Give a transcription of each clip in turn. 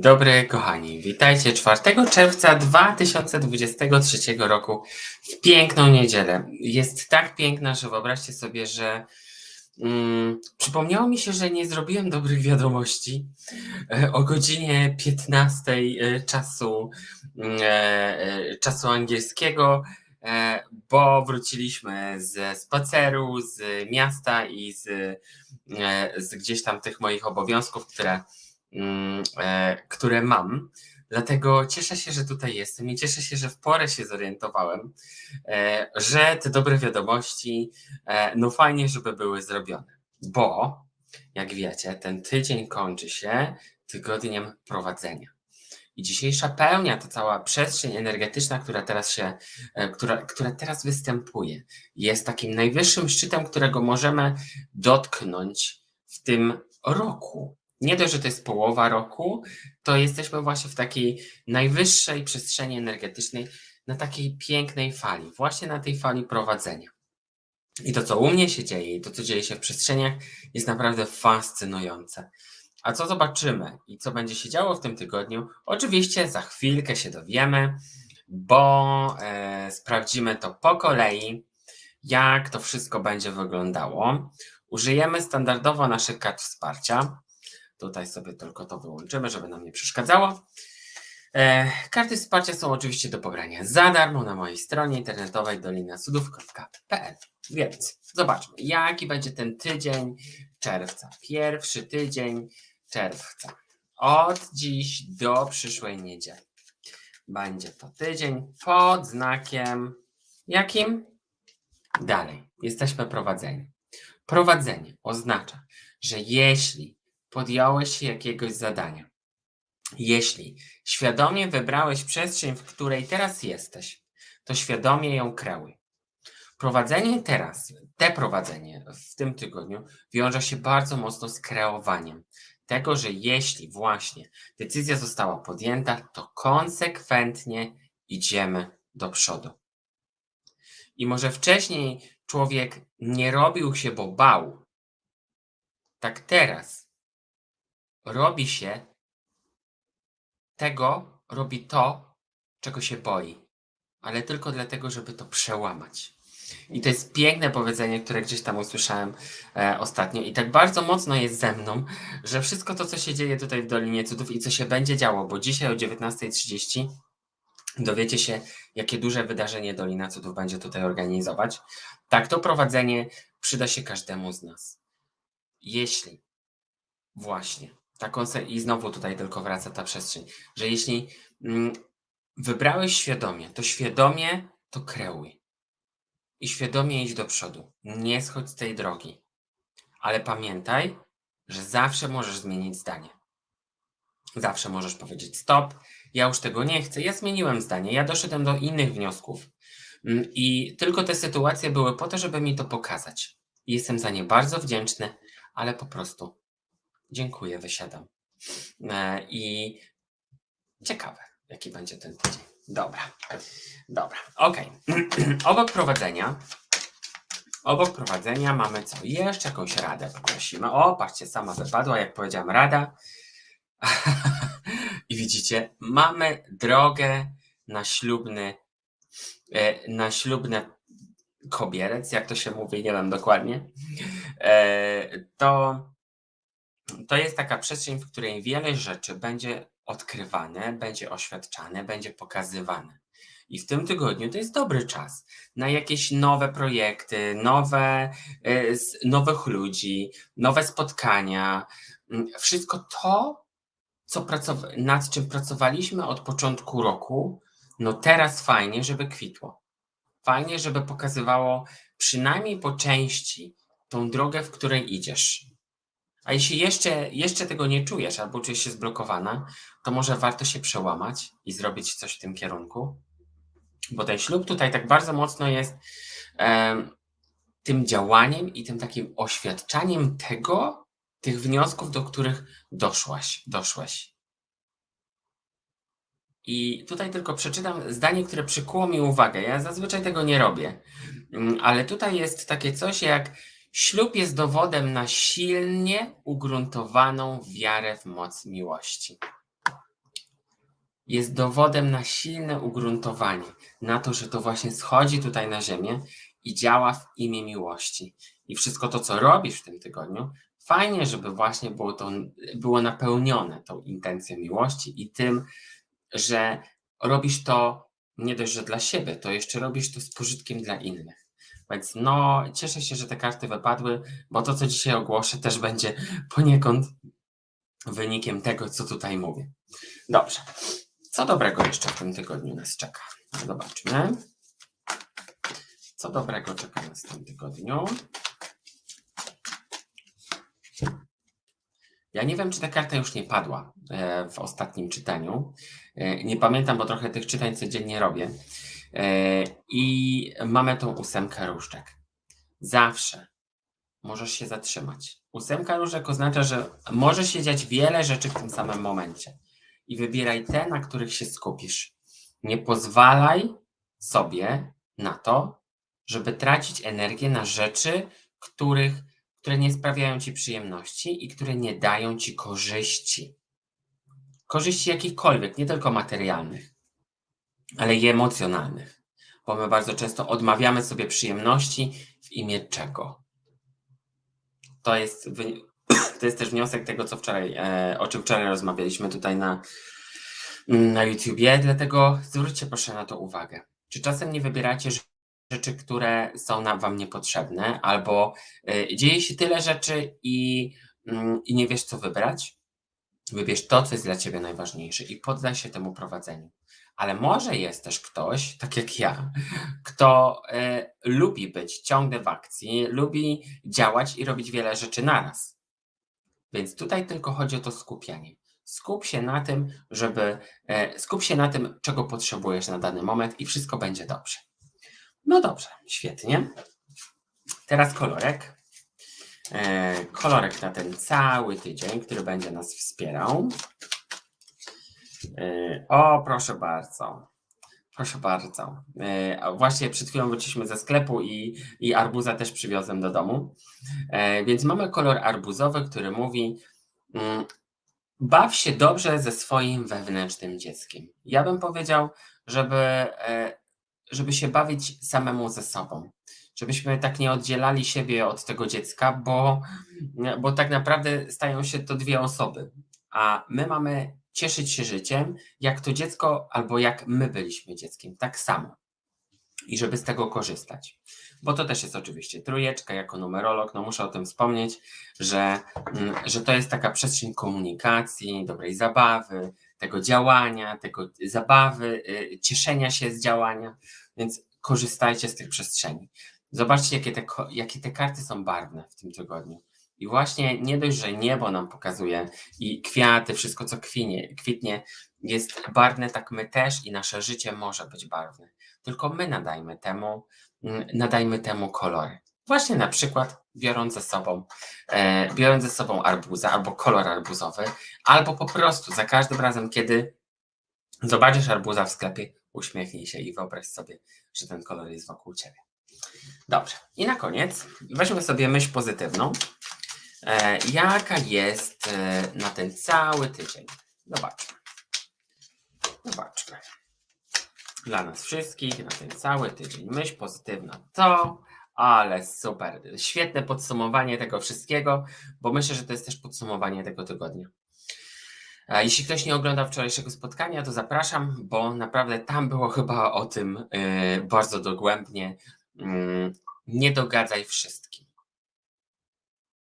dobry, kochani. Witajcie 4 czerwca 2023 roku w piękną niedzielę. Jest tak piękna, że wyobraźcie sobie, że mm, przypomniało mi się, że nie zrobiłem dobrych wiadomości e, o godzinie 15 e, czasu, mm, e, czasu angielskiego, bo wróciliśmy ze spaceru, z miasta i z, z gdzieś tam tych moich obowiązków, które które mam. Dlatego cieszę się, że tutaj jestem i cieszę się, że w porę się zorientowałem, e, że te dobre wiadomości, e, no fajnie, żeby były zrobione. Bo, jak wiecie, ten tydzień kończy się tygodniem prowadzenia. I dzisiejsza pełnia, ta cała przestrzeń energetyczna, która teraz się, e, która, która teraz występuje, jest takim najwyższym szczytem, którego możemy dotknąć w tym roku nie dość, że to jest połowa roku, to jesteśmy właśnie w takiej najwyższej przestrzeni energetycznej, na takiej pięknej fali, właśnie na tej fali prowadzenia. I to, co u mnie się dzieje, i to, co dzieje się w przestrzeniach, jest naprawdę fascynujące. A co zobaczymy i co będzie się działo w tym tygodniu, oczywiście za chwilkę się dowiemy, bo e, sprawdzimy to po kolei, jak to wszystko będzie wyglądało. Użyjemy standardowo naszych kart wsparcia. Tutaj sobie tylko to wyłączymy, żeby nam nie przeszkadzało. E, karty wsparcia są oczywiście do pobrania za darmo na mojej stronie internetowej dolinacudów.pl. Więc zobaczmy, jaki będzie ten tydzień czerwca. Pierwszy tydzień czerwca. Od dziś do przyszłej niedzieli. Będzie to tydzień pod znakiem jakim? Dalej. Jesteśmy prowadzeni. Prowadzenie oznacza, że jeśli podjąłeś jakiegoś zadania, jeśli świadomie wybrałeś przestrzeń, w której teraz jesteś, to świadomie ją kreuj. Prowadzenie teraz, te prowadzenie w tym tygodniu wiąże się bardzo mocno z kreowaniem tego, że jeśli właśnie decyzja została podjęta, to konsekwentnie idziemy do przodu. I może wcześniej człowiek nie robił się, bo bał. Tak teraz robi się tego, robi to, czego się boi, ale tylko dlatego, żeby to przełamać. I to jest piękne powiedzenie, które gdzieś tam usłyszałem e, ostatnio i tak bardzo mocno jest ze mną, że wszystko to, co się dzieje tutaj w Dolinie Cudów i co się będzie działo, bo dzisiaj o 19.30 dowiecie się, jakie duże wydarzenie Dolina Cudów będzie tutaj organizować. Tak, to prowadzenie przyda się każdemu z nas. Jeśli właśnie taką se- i znowu tutaj tylko wraca ta przestrzeń, że jeśli mm, wybrałeś świadomie, to świadomie to kreuj. I świadomie idź do przodu. Nie schodź z tej drogi. Ale pamiętaj, że zawsze możesz zmienić zdanie. Zawsze możesz powiedzieć stop, ja już tego nie chcę, ja zmieniłem zdanie, ja doszedłem do innych wniosków. Mm, I tylko te sytuacje były po to, żeby mi to pokazać. Jestem za nie bardzo wdzięczny, ale po prostu dziękuję, wysiadam. E, I ciekawe, jaki będzie ten tydzień. Dobra, dobra, okej. Obok prowadzenia, obok prowadzenia mamy co? Jeszcze jakąś radę poprosimy. O, patrzcie, sama wypadła, jak powiedziałem, rada. I widzicie, mamy drogę na ślubny, e, na ślubne kobierec, jak to się mówi, nie wiem dokładnie. E, To, to jest taka przestrzeń, w której wiele rzeczy będzie odkrywane, będzie oświadczane, będzie pokazywane. I w tym tygodniu to jest dobry czas na jakieś nowe projekty, nowe, z- nowych ludzi, nowe spotkania. Mm, Wszystko to, co nad czym pracowaliśmy od początku roku, no teraz fajnie, żeby kwitło. Fajnie, żeby pokazywało przynajmniej po części tą drogę, w której idziesz. A jeśli jeszcze, jeszcze tego nie czujesz albo czujesz się zblokowana, to może warto się przełamać i zrobić coś w tym kierunku. Bo ten ślub tutaj tak bardzo mocno jest em, tym działaniem i tym takim oświadczaniem tego, tych wniosków, do których doszłaś, doszłeś. I tutaj tylko przeczytam zdanie, które przykuło mi uwagę. Ja zazwyczaj tego nie robię, Mm, ale tutaj jest takie coś jak ślub jest dowodem na silnie ugruntowaną wiarę w moc miłości. jest dowodem na silne ugruntowanie, na to, że to właśnie schodzi tutaj na ziemię i działa w imię miłości. I wszystko to, co robisz w tym tygodniu, fajnie, żeby właśnie było to było napełnione tą intencją miłości i tym, że robisz to nie dość, że dla siebie, to jeszcze robisz to z pożytkiem dla innych. Więc no, cieszę się, że te karty wypadły, bo to, co dzisiaj ogłoszę, też będzie poniekąd wynikiem tego, co tutaj mówię. Dobrze. Co dobrego jeszcze w tym tygodniu nas czeka? Zobaczmy. Co dobrego czeka nas w tym tygodniu? Ja nie wiem, czy ta karta już nie padła e, w ostatnim czytaniu. E, Nie pamiętam, bo trochę tych czytań codziennie robię. E, I mamy tą ósemkę różdżek. Zawsze możesz się zatrzymać. Ósemka różdżek oznacza, że może się dziać wiele rzeczy w tym samym momencie. I wybieraj te, na których się skupisz. Nie pozwalaj sobie na to, żeby tracić energię na rzeczy, których, które nie sprawiają ci przyjemności i które nie dają ci korzyści. Korzyści jakichkolwiek, nie tylko materialnych, ale i emocjonalnych. Bo my bardzo często odmawiamy sobie przyjemności w imię czego? To jest, to jest też wniosek tego, co wczoraj, e, o czym wczoraj rozmawialiśmy tutaj na, na YouTubie, dlatego zwróćcie proszę na to uwagę. Czy czasem nie wybieracie rze- rzeczy, które są nam wam niepotrzebne, albo e, dzieje się tyle rzeczy i, mm, i nie wiesz, co wybrać? Wybierz to, co jest dla ciebie najważniejsze i poddaj się temu prowadzeniu. Ale może jest też ktoś, tak jak ja, kto e, lubi być ciągle w akcji, lubi działać i robić wiele rzeczy naraz. Więc tutaj tylko chodzi o to skupianie. Skup się na tym, żeby e, skup się na tym, czego potrzebujesz na dany moment i wszystko będzie dobrze. No dobrze, świetnie. Teraz kolorek. E, kolorek na ten cały tydzień, który będzie nas wspierał. E, o, proszę bardzo. Proszę bardzo. E, właśnie przed chwilą wróciliśmy ze sklepu i, i arbuza też przywiozłem do domu. Więc mamy kolor arbuzowy, który mówi: mm, baw się dobrze ze swoim wewnętrznym dzieckiem. Ja bym powiedział, żeby, żeby się bawić samemu ze sobą. Żebyśmy tak nie oddzielali siebie od tego dziecka, bo, bo tak naprawdę stają się to dwie osoby. A my mamy cieszyć się życiem, jak to dziecko, albo jak my byliśmy dzieckiem, tak samo. I żeby z tego korzystać. Bo to też jest oczywiście trójeczka jako numerolog, no muszę o tym wspomnieć, że, mm, że to jest taka przestrzeń komunikacji, dobrej zabawy, tego działania, tego zabawy, y, cieszenia się z działania, więc korzystajcie z tych przestrzeni. Zobaczcie, jakie te, jakie te karty są barwne w tym tygodniu. I właśnie nie dość, że niebo nam pokazuje i kwiaty, wszystko co kwinie, kwitnie jest barwne, tak my też i nasze życie może być barwne. Tylko my nadajmy temu, mm, nadajmy temu kolory. Właśnie na przykład biorąc ze sobą, e, biorąc ze sobą arbuza albo kolor arbuzowy, albo po prostu za każdym razem, kiedy zobaczysz arbuza w sklepie, uśmiechnij się i wyobraź sobie, że ten kolor jest wokół ciebie. Dobrze. I na koniec weźmy sobie myśl pozytywną. E, jaka jest e, na ten cały tydzień? Zobaczmy. Zobaczmy. Dla nas wszystkich na ten cały tydzień. Myśl pozytywna to, ale super. Świetne podsumowanie tego wszystkiego, bo myślę, że to jest też podsumowanie tego tygodnia. E, Jeśli ktoś nie oglądał wczorajszego spotkania, to zapraszam, bo naprawdę tam było chyba o tym e, bardzo dogłębnie. Mm, Nie dogadzaj wszystkim.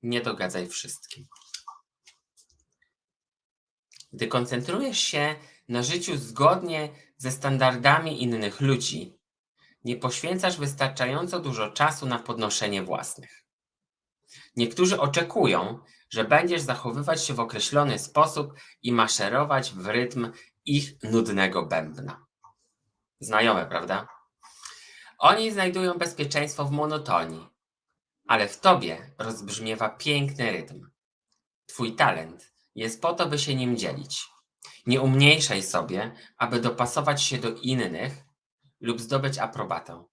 Nie dogadzaj wszystkim. Gdy koncentrujesz się na życiu zgodnie ze standardami innych ludzi, nie poświęcasz wystarczająco dużo czasu na podnoszenie własnych. Niektórzy oczekują, że będziesz zachowywać się w określony sposób i maszerować w rytm ich nudnego bębna. Znajome, prawda? Oni znajdują bezpieczeństwo w monotonii, ale w tobie rozbrzmiewa piękny rytm. Twój talent jest po to, by się nim dzielić. Nie umniejszaj sobie, aby dopasować się do innych lub zdobyć aprobatę.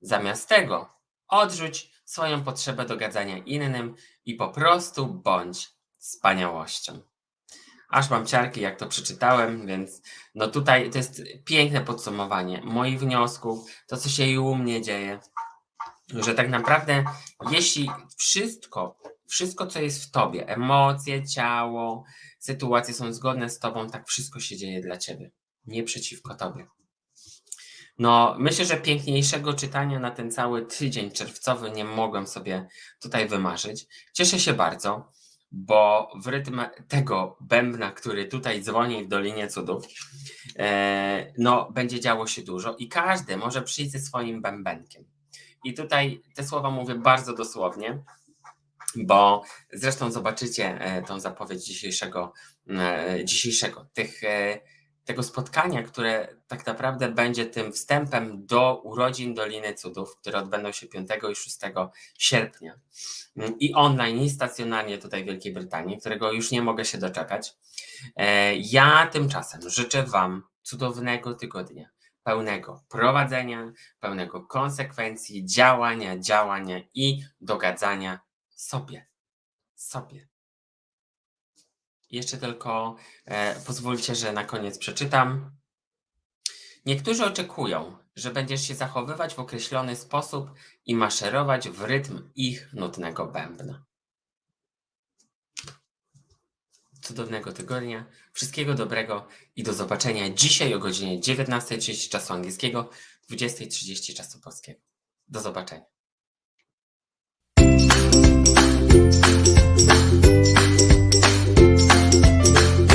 Zamiast tego odrzuć swoją potrzebę dogadzania innym i po prostu bądź wspaniałością. Aż mam ciarki, jak to przeczytałem, więc no tutaj to jest piękne podsumowanie moich wniosków, to co się i u mnie dzieje, że tak naprawdę jeśli wszystko, wszystko co jest w tobie, emocje, ciało, sytuacje są zgodne z tobą, tak wszystko się dzieje dla ciebie, nie przeciwko tobie. No, myślę, że piękniejszego czytania na ten cały tydzień czerwcowy nie mogłem sobie tutaj wymarzyć. Cieszę się bardzo, bo w rytm tego bębna, który tutaj dzwoni w Dolinie Cudów, e, no, będzie działo się dużo i każdy może przyjść ze swoim bębenkiem. I tutaj te słowa mówię bardzo dosłownie, bo zresztą zobaczycie e, tą zapowiedź dzisiejszego, e, dzisiejszego tych, tego spotkania, które tak naprawdę będzie tym wstępem do urodzin Doliny Cudów, które odbędą się 5 i 6 sierpnia. Mm, I online, i stacjonarnie tutaj w Wielkiej Brytanii, którego już nie mogę się doczekać. E, Ja tymczasem życzę Wam cudownego tygodnia, pełnego prowadzenia, pełnego konsekwencji, działania, działania i dogadzania sobie. Sobie. Jeszcze tylko e, pozwólcie, że na koniec przeczytam. Niektórzy oczekują, że będziesz się zachowywać w określony sposób i maszerować w rytm ich nudnego bębna. Cudownego tygodnia, wszystkiego dobrego i do zobaczenia dzisiaj o godzinie 19.30 czasu angielskiego, 20.30 czasu polskiego. Do zobaczenia.